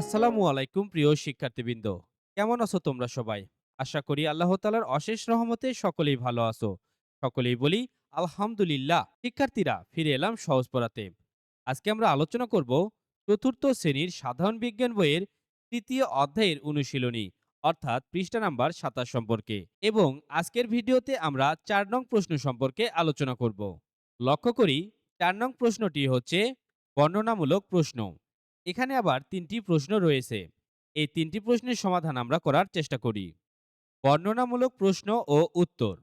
আসসালামু আলাইকুম, প্রিয় শিক্ষার্থীবৃন্দ। কেমন আছো তোমরা সবাই? আশা করি আল্লাহ তালার অশেষ রহমতে সকলেই ভালো আছো। সকলেই বলি, আলহামদুলিল্লাহ। শিক্ষার্থীরা, ফিরে এলাম সহজ পড়াতে। আজকে আমরা আলোচনা করব চতুর্থ শ্রেণির সাধারণ বিজ্ঞান বইয়ের তৃতীয় অধ্যায়ের অনুশীলনী, অর্থাৎ পৃষ্ঠা নাম্বার সাতাশ সম্পর্কে। এবং আজকের ভিডিওতে আমরা চার নং প্রশ্ন সম্পর্কে আলোচনা করব। লক্ষ্য করি, চার নং প্রশ্নটি হচ্ছে বর্ণনামূলক প্রশ্ন। এখানে আবার তিনটি প্রশ্ন রয়েছে। এই তিনটি প্রশ্নের সমাধান আমরা করার চেষ্টা করি। বর্ণনামূলক প্রশ্ন ও উত্তর।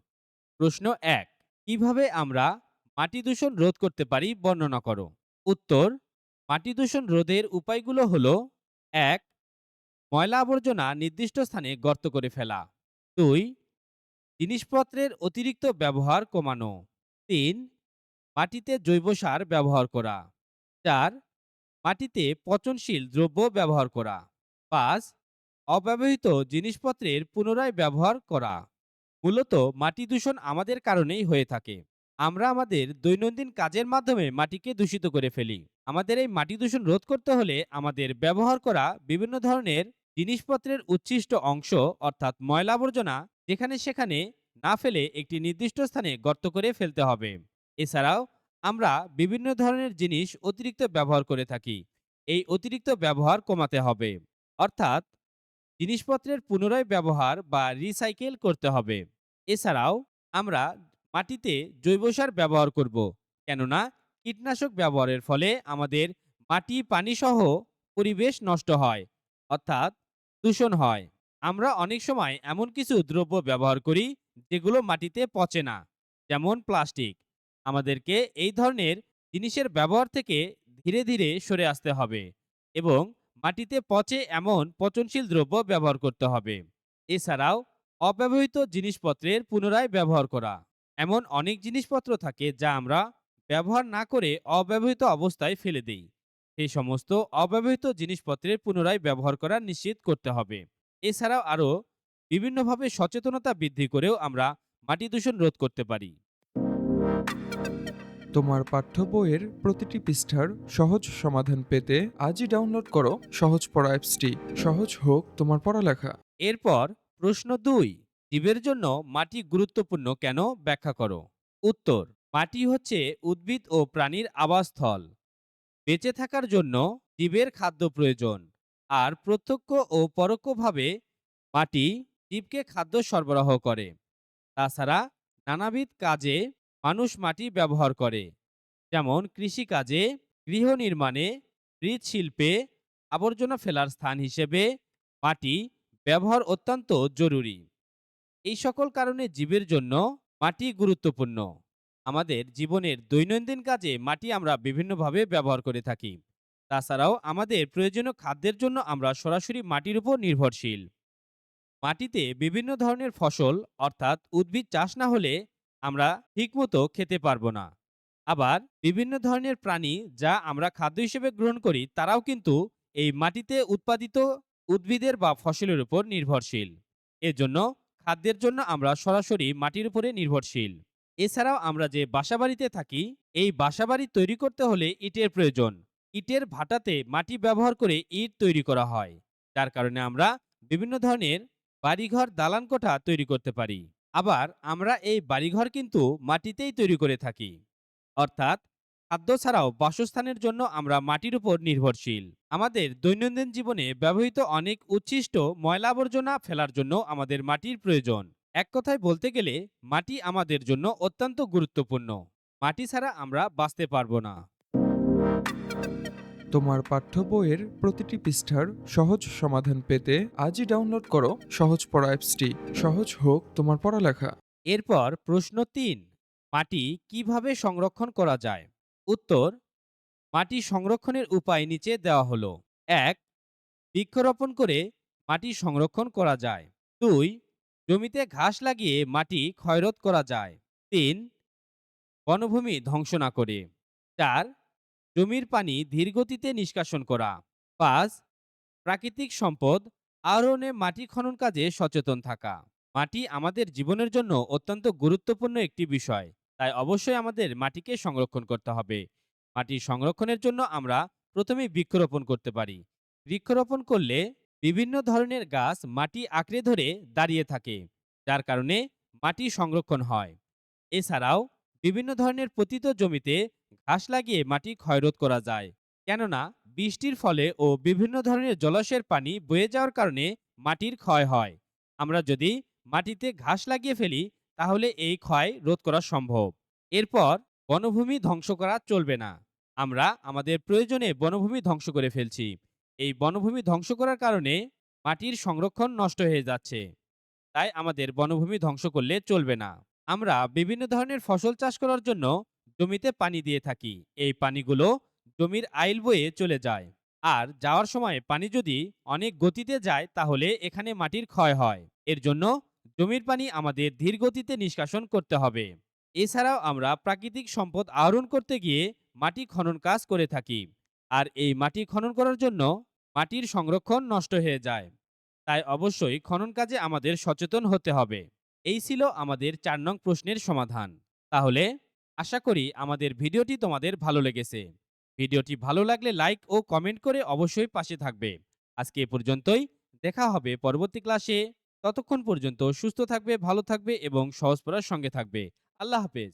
প্রশ্ন এক, কীভাবে আমরা মাটি দূষণ রোধ করতে পারি বর্ণনা করো। উত্তর, মাটি দূষণ রোধের উপায়গুলো হল, এক, ময়লা আবর্জনা নির্দিষ্ট স্থানে গর্ত করে ফেলা। দুই, জিনিসপত্রের অতিরিক্ত ব্যবহার কমানো। তিন, মাটিতে জৈব সার ব্যবহার করা। চার মাটিতে পচনশীল দ্রব্য ব্যবহার করা। পাঁচ, অব্যবহৃত জিনিসপত্রের পুনরায় ব্যবহার করা। মূলত মাটি দূষণ আমাদের কারণেই হয়ে থাকে। আমরা আমাদের দৈনন্দিন কাজের মাধ্যমে মাটিকে দূষিত করে ফেলি। আমাদের এই মাটি দূষণ রোধ করতে হলে আমাদের ব্যবহার করা বিভিন্ন ধরনের জিনিসপত্রের উচ্ছিষ্ট অংশ, অর্থাৎ ময়লা আবর্জনা, যেখানে সেখানে না ফেলে একটি নির্দিষ্ট স্থানে গর্ত করে ফেলতে হবে। এছাড়াও আমরা বিভিন্ন ধরনের জিনিস অতিরিক্ত ব্যবহার করে থাকি। এই অতিরিক্ত ব্যবহার কমাতে হবে। অর্থাৎ জিনিসপত্রের পুনরায় ব্যবহার বা রিসাইকেল করতে হবে। এছাড়াও আমরা মাটিতে জৈব সার ব্যবহার করব। কেননা কীটনাশক ব্যবহারের ফলে আমাদের মাটি পানি সহ পরিবেশ নষ্ট হয়, অর্থাৎ দূষণ হয়। আমরা অনেক সময় এমন কিছু দ্রব্য ব্যবহার করি যেগুলো মাটিতে পচে না, যেমন প্লাস্টিক। আমাদেরকে এই ধরনের জিনিসের ব্যবহার থেকে ধীরে ধীরে সরে আসতে হবে এবং মাটিতে পচে এমন পচনশীল দ্রব্য ব্যবহার করতে হবে। এছাড়াও অব্যবহৃত জিনিসপত্রের পুনরায় ব্যবহার করা। এমন অনেক জিনিসপত্র থাকে যা আমরা ব্যবহার না করে অব্যবহৃত অবস্থায় ফেলে দেই। সেই সমস্ত অব্যবহৃত জিনিসপত্রের পুনরায় ব্যবহার করা নিশ্চিত করতে হবে। এছাড়াও আরও বিভিন্নভাবে সচেতনতা বৃদ্ধি করেও আমরা মাটি দূষণ রোধ করতে পারি। তোমার পাঠ্য বইয়ের প্রতিটি পৃষ্ঠার সহজ সমাধান পেতে আজই ডাউনলোড করো সহজ পড়া অ্যাপসটি। সহজ হোক তোমার পড়ালেখা। এরপর প্রশ্ন দুই, জীবের জন্য মাটি গুরুত্বপূর্ণ কেন ব্যাখ্যা করো? উত্তর, মাটি হচ্ছে উদ্ভিদ ও প্রাণীর আবাসস্থল। বেঁচে থাকার জন্য জীবের খাদ্য প্রয়োজন। আর প্রত্যক্ষ ও পরোক্ষভাবে মাটি জীবকে খাদ্য সরবরাহ করে। তাছাড়া নানাবিধ কাজে মানুষ মাটি ব্যবহার করে। যেমন কৃষিকাজে, গৃহ নির্মাণে, মৃৎশিল্পে, আবর্জনা ফেলার স্থান হিসেবে মাটি ব্যবহার অত্যন্ত জরুরি। এই সকল কারণে জীবের জন্য মাটি গুরুত্বপূর্ণ। আমাদের জীবনের দৈনন্দিন কাজে মাটি আমরা বিভিন্নভাবে ব্যবহার করে থাকি। তাছাড়াও আমাদের প্রয়োজনীয় খাদ্যের জন্য আমরা সরাসরি মাটির উপর নির্ভরশীল। মাটিতে বিভিন্ন ধরনের ফসল অর্থাৎ উদ্ভিদ চাষ না হলে আমরা ঠিকমতো খেতে পারব না। আবার বিভিন্ন ধরনের প্রাণী যা আমরা খাদ্য হিসেবে গ্রহণ করি, তারাও কিন্তু এই মাটিতে উৎপাদিত উদ্ভিদের বা ফসলের উপর নির্ভরশীল। এজন্য খাদ্যের জন্য আমরা সরাসরি মাটির উপরে নির্ভরশীল। এছাড়াও আমরা যে বাসাবাড়িতে থাকি, এই বাসাবাড়ি তৈরি করতে হলে ইটের প্রয়োজন। ইটের ভাটাতে মাটি ব্যবহার করে ইট তৈরি করা হয়। যার কারণে আমরা বিভিন্ন ধরনের বাড়িঘর, দালান কোঠা তৈরি করতে পারি। আবার আমরা এই বাড়িঘর কিন্তু মাটিতেই তৈরি করে থাকি। অর্থাৎ খাদ্য ছাড়াও বাসস্থানের জন্য আমরা মাটির উপর নির্ভরশীল। আমাদের দৈনন্দিন জীবনে ব্যবহৃত অনেক উচ্ছিষ্ট ময়লা আবর্জনা ফেলার জন্য আমাদের মাটির প্রয়োজন। এক কথায় বলতে গেলে, মাটি আমাদের জন্য অত্যন্ত গুরুত্বপূর্ণ। মাটি ছাড়া আমরা বাঁচতে পারব না। তোমার পাঠ্য বইয়ের প্রতিটি পৃষ্ঠার সহজ সমাধান পেতে আজই ডাউনলোড করো সহজ পড়া অ্যাপসটি। সহজ হোক তোমার পড়ালেখা। এরপর প্রশ্ন তিন, মাটি কীভাবে সংরক্ষণ করা যায়? উত্তর, মাটি সংরক্ষণের উপায় নিচে দেওয়া হলো। এক, বৃক্ষরোপণ করে মাটি সংরক্ষণ করা যায়। দুই, জমিতে ঘাস লাগিয়ে মাটি ক্ষয়রোধ করা যায়। তিন, বনভূমি ধ্বংস না করে। চার জমির পানি ধীরগতিতে নিষ্কাশন করা। পাঁচ, প্রাকৃতিক সম্পদ আহরণে মাটি খনন কাজে সচেতন থাকা। মাটি আমাদের জীবনের জন্য অত্যন্ত গুরুত্বপূর্ণ একটি বিষয়। তাই অবশ্যই আমাদের মাটিকে সংরক্ষণ করতে হবে। মাটি সংরক্ষণের জন্য আমরা প্রথমে বৃক্ষরোপণ করতে পারি। বৃক্ষরোপণ করলে বিভিন্ন ধরনের গাছ মাটি আঁকড়ে ধরে দাঁড়িয়ে থাকে, যার কারণে মাটি সংরক্ষণ হয়। এছাড়াও বিভিন্ন ধরনের পতিত জমিতে ঘাস লাগিয়ে মাটি ক্ষয়রোধ করা যায়। কেননা, বৃষ্টির ফলে ও বিভিন্ন ধরনের জলাশয়ের পানি বয়ে যাওয়ার কারণে মাটির ক্ষয় হয়। আমরা যদি মাটিতে ঘাস লাগিয়ে ফেলি, তাহলে এই ক্ষয় রোধ করা সম্ভব। এরপর বনভূমি ধ্বংস করা চলবে না। আমরা আমাদের প্রয়োজনে বনভূমি ধ্বংস করে ফেলছি। এই বনভূমি ধ্বংস করার কারণে মাটির সংরক্ষণ নষ্ট হয়ে যাচ্ছে। তাই আমাদের বনভূমি ধ্বংস করলে চলবে না। আমরা বিভিন্ন ধরনের ফসল চাষ করার জন্য জমিতে পানি দিয়ে থাকি। এই পানিগুলো জমির আইল বয়ে চলে যায়। আর যাওয়ার সময় পানি যদি অনেক গতিতে যায়, তাহলে এখানে মাটির ক্ষয় হয়। এর জন্য জমির পানি আমাদের ধীর গতিতে নিষ্কাশন করতে হবে। এছাড়াও আমরা প্রাকৃতিক সম্পদ আহরণ করতে গিয়ে মাটি খনন কাজ করে থাকি। আর এই মাটি খনন করার জন্য মাটির সংরক্ষণ নষ্ট হয়ে যায়। তাই অবশ্যই খনন কাজে আমাদের সচেতন হতে হবে। এই ছিল আমাদের চার নং প্রশ্নের সমাধান। তাহলে আশা করি আমাদের ভিডিওটি তোমাদের ভালো লেগেছে। ভিডিওটি ভালো লাগলে লাইক ও কমেন্ট করে অবশ্যই পাশে থাকবে। আজকে এ পর্যন্তই। দেখা হবে পরবর্তী ক্লাসে। ততক্ষণ পর্যন্ত সুস্থ থাকবে, ভালো থাকবে এবং সহজ পড়ার সঙ্গে থাকবে। আল্লাহ হাফেজ।